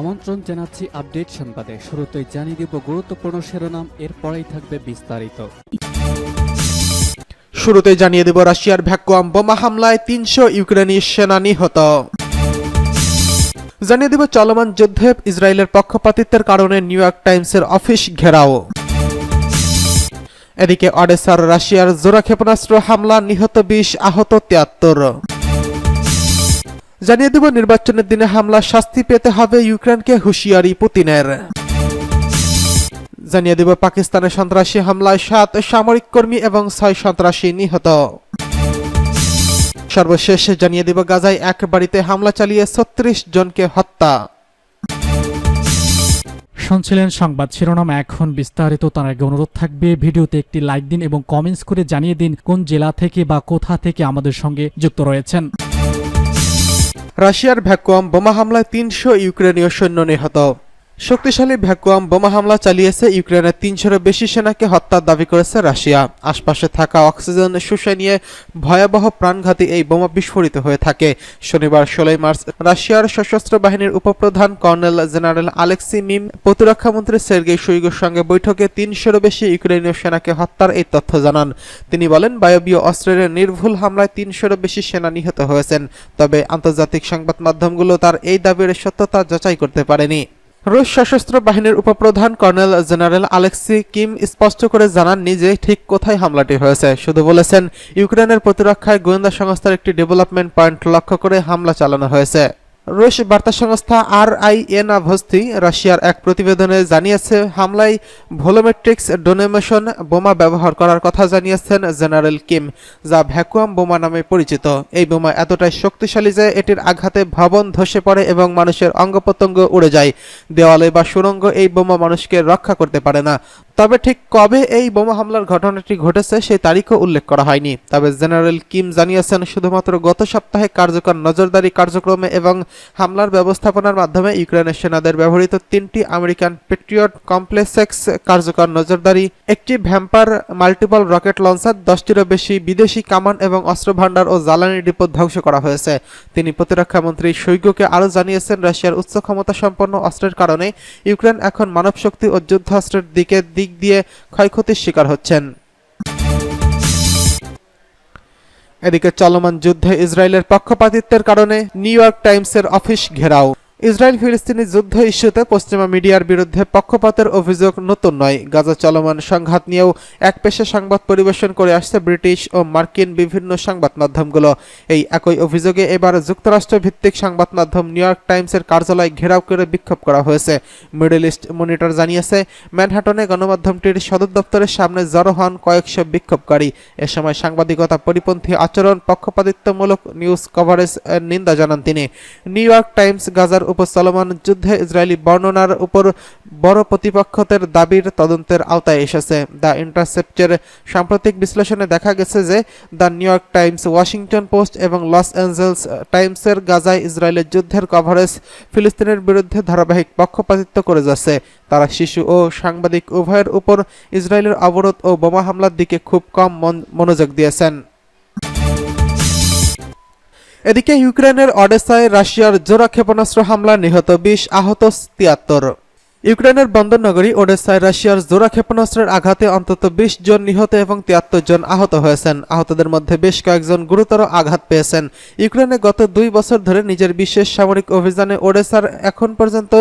আমন্ত্রণ জানাচ্ছি আপডেট সংবাদে। শুরুতেই জানিয়ে দিব গুরুত্বপূর্ণ শিরোনাম, এরপরেই থাকবে বিস্তারিত। শুরুতে জানিয়ে দেব রাশিয়ার ভ্যাকুয়াম বোমা হামলায় তিনশো ইউক্রেনি সেনা নিহত। জানিয়ে দেব চলমান যুদ্ধে ইসরায়েলের পক্ষপাতিত্বের কারণে নিউ ইয়র্ক টাইমসের অফিস ঘেরাও। এদিকে অডেসার, রাশিয়ার জোড়া ক্ষেপণাস্ত্র হামলা, নিহত বিশ, আহত তিয়াত্তর। জানিয়ে দেব, নির্বাচনের দিনে হামলা, শাস্তি পেতে হবে ইউক্রেনকে, হুঁশিয়ারি পুতিনের। জানিয়ে দেব পাকিস্তানের সন্ত্রাসী হামলায় সাত সামরিক কর্মী এবং ছয় সন্ত্রাসী নিহত। সর্বশেষ জানিয়ে দেব, গাজায় এক বাড়িতে হামলা চালিয়ে ছত্রিশ জনকে হত্যা। শুনছিলেন সংবাদ শিরোনাম, এখন বিস্তারিত, তার আগে অনুরোধ থাকবে, ভিডিওতে একটি লাইক দিন এবং কমেন্টস করে জানিয়ে দিন কোন জেলা থেকে বা কোথা থেকে আমাদের সঙ্গে যুক্ত রয়েছেন। রাশিয়ার ভ্যাকুয়াম বোমা হামলায় তিনশো ইউক্রেনীয় সৈন্য নিহত। শক্তিশালী ভ্যাকুয়াম বোমা হামলা চালিয়েছে ইউক্রেনের তিনশোরও বেশি সেনাকে হত্যার দাবি করেছে রাশিয়া। আশপাশে থাকা অক্সিজেন শুষে নিয়ে ভয়াবহ প্রাণঘাতী এই বোমা বিস্ফোরিত হয়ে থাকে। শনিবার ষোলোই মার্চ রাশিয়ার সশস্ত্র বাহিনীর উপপ্রধান কর্নেল জেনারেল আলেক্সি মিম প্রতিরক্ষামন্ত্রী সের্গেই শুইগোর সঙ্গে বৈঠকে তিনশোরও বেশি ইউক্রেনীয় সেনাকে হত্যার এই তথ্য জানান। তিনি বলেন, বায়বীয় অস্ত্রের নির্ভুল হামলায় তিনশোরও বেশি সেনা নিহত হয়েছেন, তবে আন্তর্জাতিক সংবাদ মাধ্যমগুলো তার এই দাবির সত্যতা যাচাই করতে পারেনি। রুশ সশস্ত্র বাহিনীর উপপ্রধান কর্নেল জেনারেল আলেক্সি কিম স্পষ্ট করে জানাননি যে ঠিক কোথায় হামলাটি হয়েছে। শুধু বলেছেন, ইউক্রেনের প্রতিরক্ষায় গোয়েন্দা সংস্থার একটি ডেভেলপমেন্ট পয়েন্ট লক্ষ্য করে হামলা চালানো হয়েছে। রুশ বার্তা সংস্থা আর আই এন ভস্তি রাশিয়ার এক প্রতিবেদনে জানিয়েছে, হামলায় ভোলোমেট্রিক্স ডোনেমেশন বোমা ব্যবহার করার কথা জানিয়েছেন জেনারেল কিম, যা ভ্যাকুয়াম বোমা নামে পরিচিত। এই বোমা এতটাই শক্তিশালী যে এটির আঘাতে ভবন ধসে পড়ে এবং মানুষের অঙ্গ প্রত্যঙ্গ উড়ে যায়। দেওয়ালে বা সুড়ঙ্গ এই বোমা মানুষকে রক্ষা করতে পারে না। তবে ঠিক কবে এই বোমা হামলার ঘটনাটি ঘটেছে সেই তারিখও উল্লেখ করা হয়নি। তবে জেনারেল কিম জানিয়েছেন, শুধুমাত্র গত সপ্তাহে কার্যকর নজরদারি কার্যক্রমে এবং হামলার ব্যবস্থাপনার মাধ্যমে ইউক্রেনের সেনাদের ব্যবহৃত তিনটি আমেরিকান পেট্রিয়ট কমপ্লেক্সেক্স কার্যকর নজরদারি, একটি ভ্যাম্পার, মাল্টিপল রকেট লঞ্চার, দশটিরও বেশি বিদেশি কামান এবং অস্ত্র ভাণ্ডার ও জ্বালানি ডিপো ধ্বংস করা হয়েছে। তিনি প্রতিরক্ষামন্ত্রী শৈগুকে আরও জানিয়েছেন, রাশিয়ার উচ্চ ক্ষমতা সম্পন্ন অস্ত্রের কারণে ইউক্রেন এখন মানবশক্তি ও যুদ্ধাস্ত্রের দিকে দিক দিয়ে ক্ষয়ক্ষতির শিকার হচ্ছেন। এদিকে চলমান যুদ্ধে ইসরায়েলের পক্ষপাতিত্বের কারণে নিউ ইয়র্ক টাইমসের অফিস ঘেরাও। ইসরায়েল ফিলিস্তিনি যুদ্ধ ইস্যুতে পশ্চিমা মিডিয়ার বিরুদ্ধে পক্ষপাতের অভিযোগ নতুন নয়। গাজা চলমান সংঘাত নিয়েও এক পেশে সংবাদ পরিবেশন করে আসছে ব্রিটিশ ও মার্কিন বিভিন্ন সংবাদ মাধ্যমগুলো। এই একই অভিযোগে এবার যুক্তরাষ্ট্র ভিত্তিক সংবাদ মাধ্যম নিউ ইয়র্ক টাইমসের কার্যালয় ঘেরাও করে বিক্ষোভ করা হয়েছে। মিডল ইস্ট মনিটর জানিয়েছে, ম্যানহাটনে গণমাধ্যমটির সদর দপ্তরের সামনে জড়ো হন কয়েকশো বিক্ষোভকারী। এ সময় সাংবাদিকতা পরিপন্থী আচরণ পক্ষপাতিত্বমূলক নিউজ কভারেজ নিন্দা জানান তিনি। নিউ ইয়র্ক টাইমস গাজার উপর চলমান যুদ্ধে ইসরায়েলি বর্ণনার উপর বড় প্রতিপক্ষদের দাবির তদন্তের আওতায় এসেছে। দ্য ইন্টারসেপ্টের সাম্প্রতিক বিশ্লেষণে দেখা গেছে যে, the New York Times, Washington Post এবং লস অ্যাঞ্জেলস টাইমসের গাজায় ইসরায়েলের যুদ্ধের কভারেজ ফিলিস্তিনের বিরুদ্ধে ধারাবাহিক পক্ষপাতিত্ব করে যাচ্ছে। তারা শিশু ও সাংবাদিক উভয়ের উপর ইসরায়েলের অবরোধ ও বোমা হামলার দিকে খুব কম মন- মনোযোগ দিয়েছেন। এদিকে ইউক্রেনের অডেসায় রাশিয়ার জোড়া ক্ষেপণাস্ত্র হামলা নিহত বিশ আহত তিয়াত্তর। ইউক্রেনের বন্দর নগরী ওডেসায় রাশিয়ার জোড়া ক্ষেপণাস্ত্রের আঘাতে অন্তত বিশ জন নিহত এবং তিয়াত্তর জন আহত হয়েছেন। আহতদের মধ্যে বেশ কয়েকজন গুরুতর আঘাত পেয়েছেন। ইউক্রেনে গত দুই বছর ধরে নিজের বিশেষ সামরিক অভিযানে ওডেসার এখন পর্যন্ত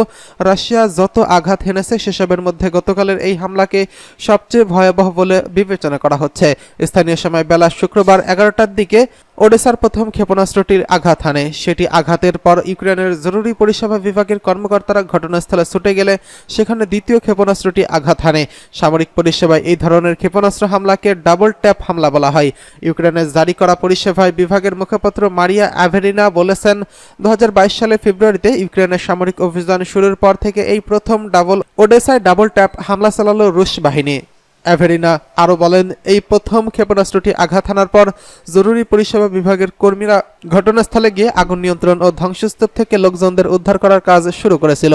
রাশিয়া যত আঘাত হেনেছে সেসবের মধ্যে গতকালের এই হামলাকে সবচেয়ে ভয়াবহ বলে বিবেচনা করা হচ্ছে। স্থানীয় সময় বেলা শুক্রবার এগারোটার দিকে ওডেসার প্রথম ক্ষেপণাস্ত্রটির আঘাত হানে। সেটি আঘাতের পর ইউক্রেনের জরুরি পরিষেবা বিভাগের কর্মকর্তারা ঘটনাস্থলে ছুটে গেলে সেখানে দ্বিতীয় ক্ষেপণাস্ত্রটি আঘাত হানে। সামরিক পরিষেবায় এই ধরনের ক্ষেপণাস্ত্র হামলাকে ডাবল ট্যাপ হামলা বলা হয়। ইউক্রেনের জারি করা পরিষেবায় বিভাগের মুখপাত্র মারিয়া অ্যাভেরিনা বলেছেন দু হাজার বাইশ সালে ফেব্রুয়ারিতে ইউক্রেনের সামরিক অভিযান শুরুর পর থেকে এই প্রথম ডাবল ওডেসায় ডাবল ট্যাপ হামলা চালালো রুশ বাহিনী। অ্যাভেরিনা আরও বলেন, এই প্রথম ক্ষেপণাস্ত্রটি আঘাত হানার পর জরুরি পরিষেবা বিভাগের কর্মীরা ঘটনাস্থলে গিয়ে আগুন নিয়ন্ত্রণ ও ধ্বংসস্তূপ থেকে লোকজনদের উদ্ধার করার কাজ শুরু করেছিল।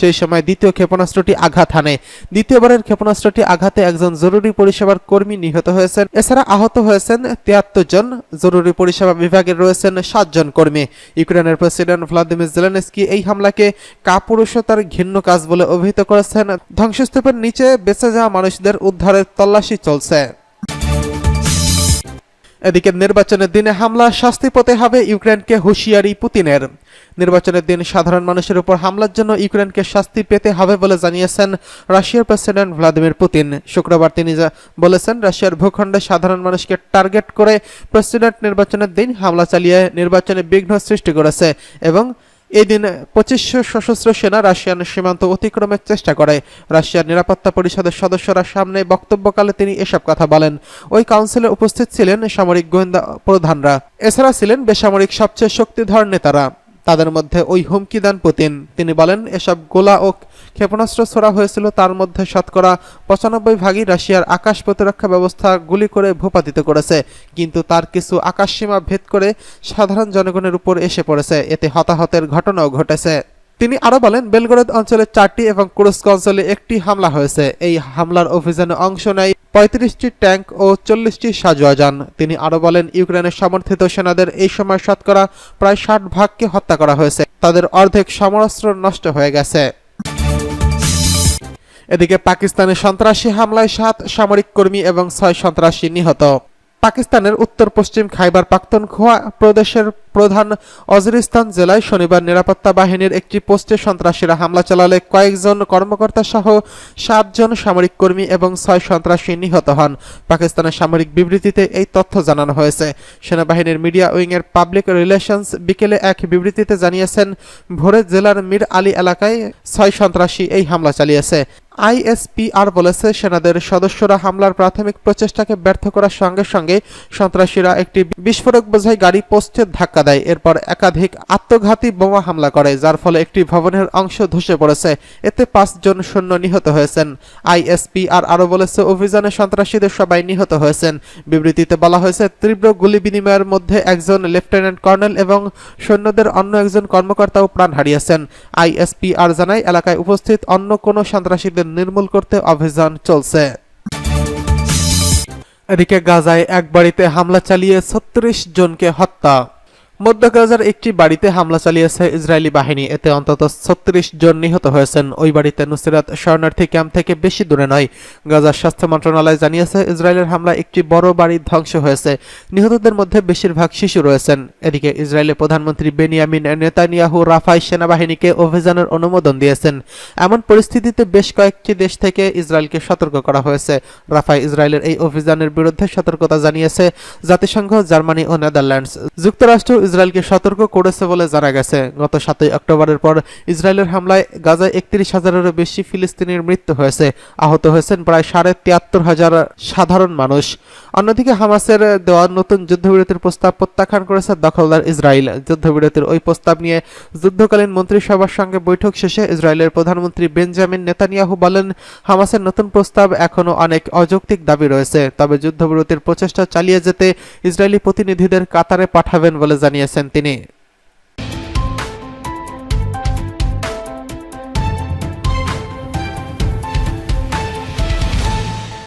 সেই সময় দ্বিতীয় ক্ষেপণাস্ত্রটি আঘাত হানে। দ্বিতীয়বারের ক্ষেপণাস্ত্রটি আঘাতে একজন জরুরি পরিষেবার কর্মী নিহত হয়েছেন। এছাড়া আহত হয়েছেন তিয়াত্তর জন। জরুরি পরিষেবা বিভাগে রয়েছেন সাতজন কর্মী। ইউক্রেনের প্রেসিডেন্ট ভ্লাদিমির জেলেনস্কি এই হামলাকে কাপুরুষতার ঘৃণ্য কাজ বলে অভিহিত করেছেন। ধ্বংসস্তূপের নিচে বেঁচে যাওয়া মানুষদের উদ্ধারের তল্লাশি চলছে। এদিকে নির্বাচনের দিনে হামলা, শাস্তি পেতে হবে ইউক্রেনকে হুঁশিয়ারি পুতিনের। নির্বাচনের দিন সাধারণ মানুষের উপর হামলার জন্য ইউক্রেনকে শাস্তি পেতে হবে বলে জানিয়েছেন রাশিয়ার প্রেসিডেন্ট ভ্লাদিমির পুতিন। শুক্রবার তিনি বলেছেন, রাশিয়ার ভূখণ্ডে সাধারণ মানুষকে টার্গেট করে প্রেসিডেন্ট নির্বাচনের দিন হামলা চালিয়ে নির্বাচনে বিঘ্ন সৃষ্টি করেছে এবং এদিন পঁচিশশো সশস্ত্র সেনা রাশিয়ান সীমান্ত অতিক্রমের চেষ্টা করে। রাশিয়ার নিরাপত্তা পরিষদের সদস্যরা সামনে বক্তব্যকালে তিনি এসব কথা বলেন। ওই কাউন্সিলে উপস্থিত ছিলেন সামরিক গোয়েন্দা প্রধানরা। এছাড়া ছিলেন বেসামরিক সবচেয়ে শক্তিধর নেতারা। তাদের মধ্যে ওই হুমকি দেন পুতিন। তিনি বলেন, এসব গোলা ও ক্ষেপণাস্ত্র ছোড়া হয়েছিল, তার মধ্যে শতকরা পঁচানব্বই ভাগই রাশিয়ার আকাশ প্রতিরক্ষা ব্যবস্থা গুলি করে ভূপাতিত করেছে। কিন্তু তার কিছু আকাশসীমা ভেদ করে সাধারণ জনগণের উপর এসে পড়েছে। এতে হতাহতের ঘটনাও ঘটেছে। তিনি আরও বলেন, বেলগরদ অঞ্চলে চারটি এবং কুরস্ক অঞ্চলে একটি হামলা হয়েছে। এই হামলার অভিযানে অংশ নেয় পঁয়ত্রিশটি ট্যাঙ্ক ও চল্লিশটি সাজোয়া যান। তিনি আরও বলেন, ইউক্রেনের সমর্থিত সেনাদের এই সময় শতকরা প্রায় ষাট ভাগকে হত্যা করা হয়েছে। তাদের অর্ধেক সমরাস্ত্র নষ্ট হয়ে গেছে। এদিকে পাকিস্তানে সন্ত্রাসী হামলায় সাত সামরিক কর্মী এবং ছয় সন্ত্রাসী নিহত। পাকিস্তানের উত্তর পশ্চিম খাইবার পাখতুনখোয়া প্রদেশের প্রধান অজরিস্তান জেলায় শনিবার নিরাপত্তা বাহিনীর একটি পোস্টে সন্ত্রাসীরা হামলা চালালে কয়েকজন কর্মকর্তা সহ সাতজন সামরিক কর্মী এবং ছয় সন্ত্রাসী নিহত হন। পাকিস্তানের সামরিক বিবৃতিতে এই তথ্য জানানো হয়েছে। সেনাবাহিনীর মিডিয়া উইংয়ের পাবলিক রিলেশনস বিকেলে এক বিবৃতিতে জানিয়েছেন, ভোরে জেলার মির আলী এলাকায় ছয় সন্ত্রাসী এই হামলা চালিয়েছে। আইএসপিআর বলেছে, সেনাদের সদস্যরা হামলার প্রাথমিক প্রচেষ্টাকে ব্যর্থ করার সঙ্গে সঙ্গে সন্ত্রাসীরা একটি বিস্ফোরক বোঝাই গাড়ি পোস্টে ধাক্কা দেয়। এরপর একাধিক আত্মঘাতী বোমা হামলা করে, যার ফলে একটি ভবনের অংশ ধসে পড়েছে। এতে পাঁচজন সৈন্য নিহত হয়েছেন। আইএসপিআর আরও বলেছে, অভিযানে সন্ত্রাসীদের সবাই নিহত হয়েছেন। বিবৃতিতে বলা হয়েছে, তীব্র গুলি বিনিময়ের মধ্যে একজন লেফটেন্যান্ট কর্নেল এবং সৈন্যদের অন্য একজন কর্মকর্তাও প্রাণ হারিয়েছেন। আইএসপিআর জানায়, এলাকায় উপস্থিত অন্য কোনো সন্ত্রাসীদের নির্মূল করতে অভিযান চলছে। এদিকে গাজায় এক বাড়িতে হামলা চালিয়ে ছত্রিশ জনকে হত্যা। মধ্য গাজার একটি বাড়িতে হামলা চালিয়েছে ইসরায়েলি বাহিনী। এতে অন্তত ছত্রিশ জন নিহত হয়েছেন। ওই বাড়িতে নুসিরাত শরণার্থী ক্যাম্প থেকে বেশি দূরে নয়। গাজার স্বাস্থ্য মন্ত্রণালয় জানিয়েছে, ইসরায়েলের হামলা একটি বড় বাড়ি ধ্বংস হয়েছে। নিহতদের মধ্যে বেশিরভাগ শিশু রয়েছেন। এদিকে ইসরায়েলের প্রধানমন্ত্রী বেনিয়ামিন নেতানিয়াহু রাফাই সেনাবাহিনীকে অভিযানের অনুমোদন দিয়েছেন। এমন পরিস্থিতিতে বেশ কয়েকটি দেশ থেকে ইসরায়েলকে সতর্ক করা হয়েছে। রাফাই ইসরায়েলের এই অভিযানের বিরুদ্ধে সতর্কতা জানিয়েছে জাতিসংঘ, জার্মানি ও নেদারল্যান্ডস। যুক্তরাষ্ট্র ইসরায়েলকে সতর্ক করেছে বলে জানা গেছে। গত সাতই অক্টোবরের পর ইসরায়েলের হামলায় গাজায় একত্রিশ হাজারেরও বেশি ফিলিস্তিনির মৃত্যু হয়েছে। আহত হয়েছেন প্রায় সাড়ে তিয়াত্তর হাজার সাধারণ মানুষ। অন্যদিকে হামাসের দেওয়া নতুন যুদ্ধবিরতির প্রস্তাব প্রত্যাখ্যান করেছে দখলদার ইসরায়েল। যুদ্ধবিরতির ওই প্রস্তাব নিয়ে যুদ্ধকালীন মন্ত্রিসভার সঙ্গে বৈঠক শেষে ইসরায়েলের প্রধানমন্ত্রী বেঞ্জামিন নেতানিয়াহু বলেন, হামাসের নতুন প্রস্তাব এখনও অনেক অযৌক্তিক দাবি রয়েছে। তবে যুদ্ধবিরতির প্রচেষ্টা চালিয়ে যেতে ইসরায়েলি প্রতিনিধিদের কাতারে পাঠাবেন বলে জানিয়েছেন তিনি